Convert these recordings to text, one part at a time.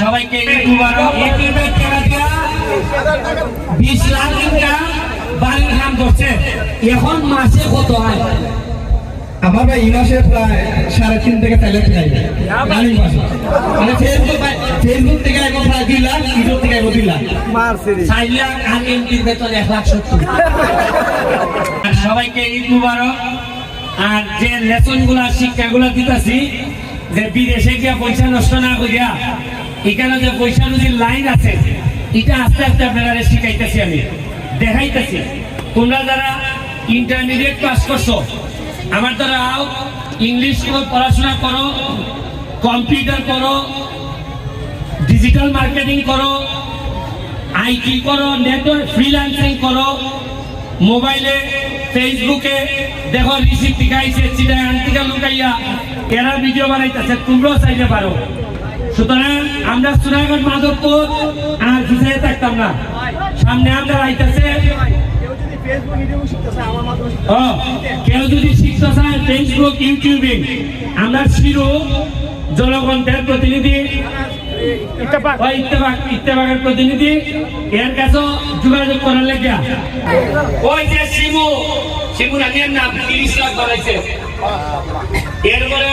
সবাইকে বিশ লাখ ইনকাম বাড়ির কাম করছে। এখন মাসে কত হয়? আমার ভাই এই মাসে প্রায় সাড়ে তিন থেকে খাই রানিং মানে ফেসবুক ফেসবুক থেকে এখন প্রায় দুই লাখ ইউটিউব থেকে এখন দুই লাখ। চার লাখ আর এমপির বেতন এক লাখ সত্তর। সবাইকে ঈদ মুবারক। আর যে লেসনগুলা শিক্ষা গুলা দিতেছি যে বিদেশে গিয়া পয়সা নষ্ট না করিয়া এখানে যে পয়সা নদীর লাইন আছে, এটা আস্তে আস্তে আপনারা শিখাইতেছি আমি, দেখাইতেছি। তোমরা যারা ইন্টারমিডিয়েট পাস করছ, আমার দ্বারা আও ইংলিশ পড়াশোনা করো কম্পিউটার করো ডিজিটাল মার্কেটিং করো আইটি করো নেটওয়ার্ক ফ্রিল্যান্সিং করো মোবাইলে ফেসবুকে দেখো রিসিপ টিকাইছে চিড়াই আন্টিকা লুকাইয়া এরা ভিডিও বানাইতেছে, তোমরাও চাইতে পারো। সুতরাং আমরা সুনাগঞ্জ মাধবপুর আর পিছিয়ে থাকতাম না। সামনে আমরা আইতেছে। কেউ যদি শিখতে চায় ফেসবুক ইউটিউবিং আমরা শিরো জনগণের প্রতিনিধি। ইত্তেফাকের প্রতিনিধি। এর কাছে যোগাযোগ করার লেগে ওই যে শিমু শিমু রানিয়ার নাম? তিরিশ লাখ বানাইছে এরপরে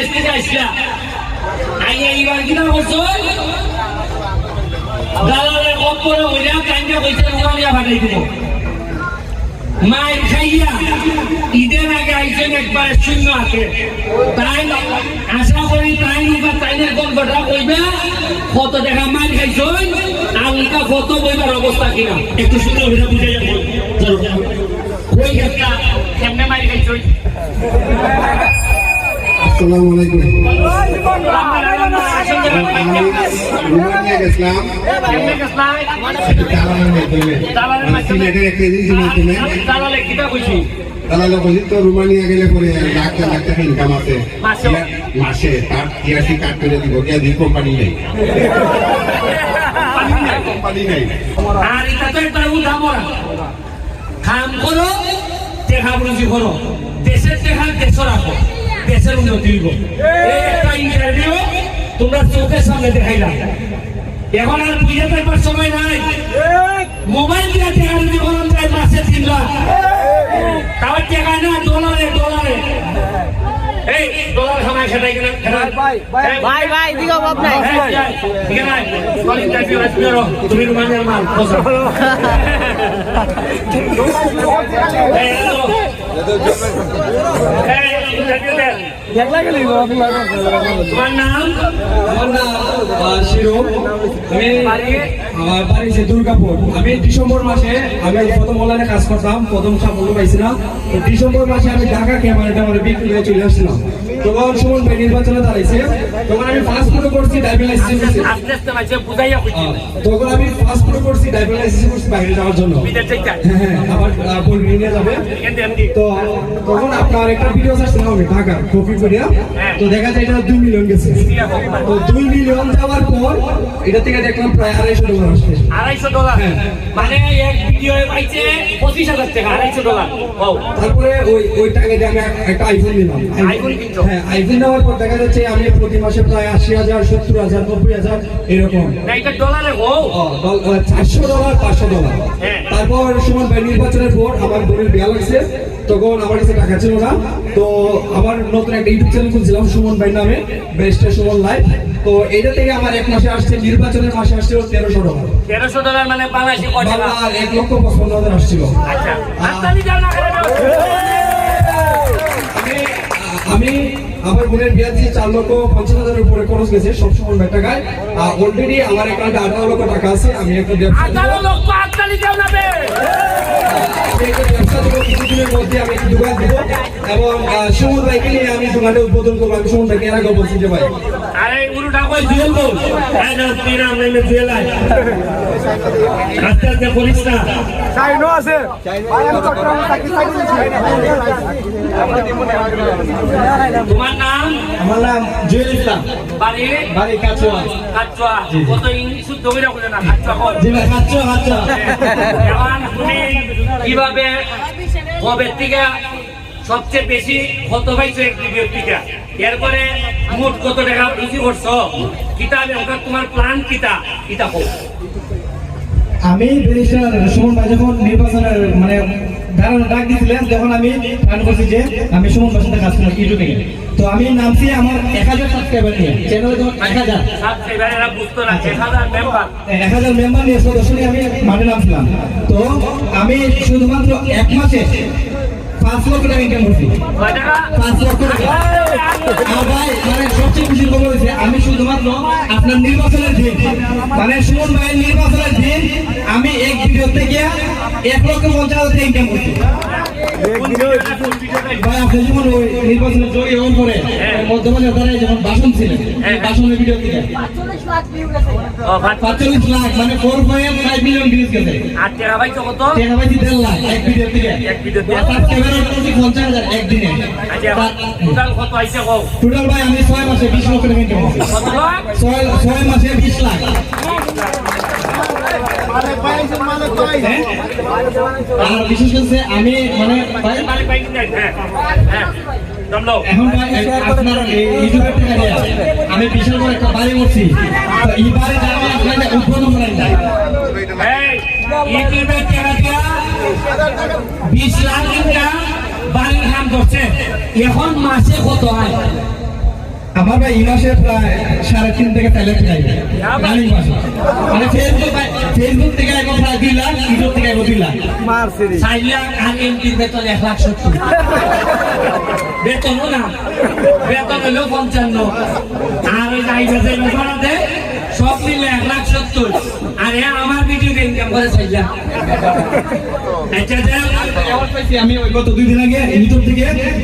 বিদেশ থেকে আসলা আইয়া এইবার কিনা করছ? দালালের অপরে হইয়া কাইন্ডা কইছে রোমানিয়া ফাটাই দিব। মায়ের খাইয়া ঈদের আগে আইছেন একবারে শূন্য আছে তাই আশা করি তাই নৌকা তাইনের গল্পটা কইবে? কত টাকা মার খাইছই আর উনকা কত বইবার অবস্থা কিনা? একটু সুন্দর করে বুঝে যাব চলো কই একটা কেমনে মার খাইছই আসসালামু আলাইকুম আমি গেছিলাম মানে সিলেটের একটা এজেন্সির মাধ্যমে দালালে কিটা কইছি তো রুমানিয়া গেলে পরে লাখ লাখ ইনকাম আছে মাসে? তার টিআরসি কার্ড করে দিব গ্যাস কোম্পানি নেই কোম্পানি নেই টেকা বুঝি করো দেশের টেকা দেশ রাখো দেশের উন্নতি হইব এই একটা ইন্টারভিউ তোমরা চোখের সামনে দেখাইলাম এখন আর বুঝে থাকবার সময় নাই মোবাইল দিয়ে টেকা যদি যায় মাসে তিন লাখ তাও টেকা না ডলারে ডলারে এই ডলার সময় সেটাই কিনা ভাই ভাই ভাই দিকে অভাব নাই তুমি রুমানের মাল বসো তোমার নাম আমার নাম আহ, আমি আমার বাড়ি হচ্ছে দুর্গাপুর আমি ডিসেম্বর মাসে আমি প্রথম অনলাইনে কাজ করতাম প্রথম সাফল্য পাইছিলাম তো ডিসেম্বর মাসে আমি ঢাকা ক্যামেরাটা আমার বিক্রি করে চলে আসছিলাম তখন সুমন ভাই নির্বাচনে দাঁড়াইছে তখন আমি ফার্স্ট ফুটো করছি ড্রাইভিং লাইসেন্স তখন আমি ফার্স্ট ফুটো করছি ড্রাইভিং লাইসেন্স করছি বাইরে যাওয়ার জন্য নিয়ে যাবে তো তখন আপনার একটা ভিডিও ঢাকা কপি করিয়া। তো দেখা যায় এটা দুই মিলিয়ন গেছে। তো দুই মিলিয়ন যাওয়ার পর এটা থেকে দেখলাম প্রায় আড়াইশো ডলার আসছে। আড়াইশো ডলার হ্যাঁ। মানে এক ভিডিও পাইছে পঁচিশ হাজার টাকা আড়াইশো ডলার তারপরে ওই ওই টাকা দিয়ে আমি একটা আইফোন নিলাম। iPhone হ্যাঁ আইফোন নেওয়ার পর দেখা যাচ্ছে আমি প্রতি মাসে প্রায় আশি হাজার সত্তর হাজার নব্বই হাজার এরকম। ডলারে চারশো ডলার পাঁচশো ডলার হ্যাঁ। তারপর সুমন ভাই নির্বাচনের পর আমার বোনের বিয়া লাগছে। তখন আমার কাছে টাকা ছিল না তো আমার নতুন একটা ইউটিউব চ্যানেল খুলছিলাম সুমন ভাই নামে বেস্টে সুমন লাইভ তো এটা থেকে আমার এক মাসে আসছে নির্বাচনের মাসে আসছিল তেরোশো ডলার মানে বাংলাদেশি টাকা? এক লক্ষ হাজার আসছিল। আচ্ছা আমি আমি আমার বোনের বিয়ে দিয়েছি চার লক্ষ পঞ্চাশ হাজারের উপরে খরচ গেছে সব সুমন ভাই টাকায়। অলরেডি আমার অ্যাকাউন্টে আঠারো লক্ষ টাকা আছে আমি একটা আমি একটি দিব এবং সুমন ভাইকে নিয়ে আমি দোকানটা উদ্বোধন করব। আমি সুমন ভাইকে এর আগে বলছি যে ভাই। আরে উল্টা কই জুয়েল বল এই না তিন আমরা এনে জুয়েল আই আস্তে আস্তে করিস না। তোমার নাম? আমার নাম জুয়েল ইসলাম। বাড়ি? বাড়ি কাচুয়া। কাচ্চা কত ইংলিশ শুদ্ধ করে না কাচ্চা জি ভাই কাচুয়া কাচুয়া। এখন কীভাবে কবে থেকে সবচেয়ে বেশি কত পাইছো একটি ব্যক্তিটা এরপরে মোট কত টাকা রুচি করছ কিতাবে ওটা তোমার প্ল্যান কিতা? কিতা হোক আমি ব্যারিস্টার সুমন ভাই যখন নির্বাচনের মানে ডাক দিয়েছিলেন তখন আমি প্ল্যান করছি যে আমি সুমন সাথে কাজ করব ইউটিউবে। তো আমি নামছি আমার এক হাজার সাবস্ক্রাইবার নিয়ে। চ্যানেলে যখন এক হাজার। এক হাজার মেম্বার নিয়ে সদস্য আমি নামছিলাম। তো আমি শুধুমাত্র এক মাসে পাঁচ লক্ষ টাকা ইনকাম করছি পাঁচ লক্ষ টাকা। ভাই মানে সবচেয়ে খুশির খবর হয়েছে আমি শুধুমাত্র আপনার নির্বাচনের দিন মানে সুমন ভাইয়ের নির্বাচনের দিন আমি এক ভিডিও থেকে এক লক্ষ পঞ্চাশ হাজার ইনকাম করছি। ভিডিওটা, ভাই আপনি যখন ওই নির্বাচনে জয়ী হওয়ার পরে মধ্যমানে দাঁড়ায় যখন ভাষণ ছিলেন ভাষণের ভিডিও থেকে। পাঁচচল্লিশ লাখ মানে four point five million views গেছে। আর টাকা পাইছো কত? টাকা পাইছি দেড় লাখ এক ভিডিও থেকে। এক ক্যামেরা পঞ্চাশ হাজার একদিনে। আচ্ছা টোটাল কত আইছে কও? টোটাল ভাই আমি ছয় মাসে বিশ লক্ষ টাকা ইনকাম করছি। কত লাখ? ছয় ছয় মাসে বিশ লাখ হ্যাঁ? আর বিশেষ করে আমি মানে আমি বিশাল বড় একটা বাড়ি করছি। তো এই আপনাদের উদ্বোধন দিয়া বিশ লাখ বাড়ির কাম করছে এখন মাসে কত হয়? আমার ভাই এই মাসে প্রায় সাড়ে তিন থেকে চার লাখ চাই রানিং মাসে। মানে ফেসবুক ফেসবুক থেকে এখন প্রায় দুই লাখ ইউটিউব থেকে এখন দুই লাখ। চার লাখ আর এমপির বেতন এক লাখ সত্তর। বেতনও না। বেতন হলেও পঞ্চান্ন। আর ওই যাইবে যে বেতনাতে সব মিলে এক লাখ সত্তর। আর এ আমার ভিডিওতে ইনকাম করে চার লাখ। আচ্ছা আমি ওই গত দুই দিন আগে ইউটিউব থেকে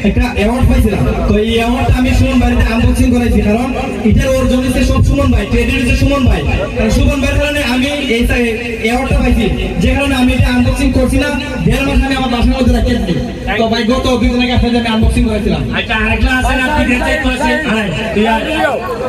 একটা অ্যাওয়ার্ড পাইছিলাম। তো এই অ্যাওয়ার্ডটা আমি সুমন ভাইয়ের আনবক্সিং করেছি কারণ এটার অর্জন হচ্ছে সব সুমন ভাই ট্রেডের হচ্ছে সুমন ভাই। কারণ সুমন ভাইয়ের কারণে আমি এই অ্যাওয়ার্ডটা পাইছি। যে কারণে আমি এটা আনবক্সিং করছি না দেড় মাস আমি আমার বাসার মধ্যে রাখি তো ভাই গত দুই দিন আগে আপনাদের আমি আনবক্সিং করেছিলাম আচ্ছা আরেকটা আছে আপনি দেখতে পাচ্ছেন।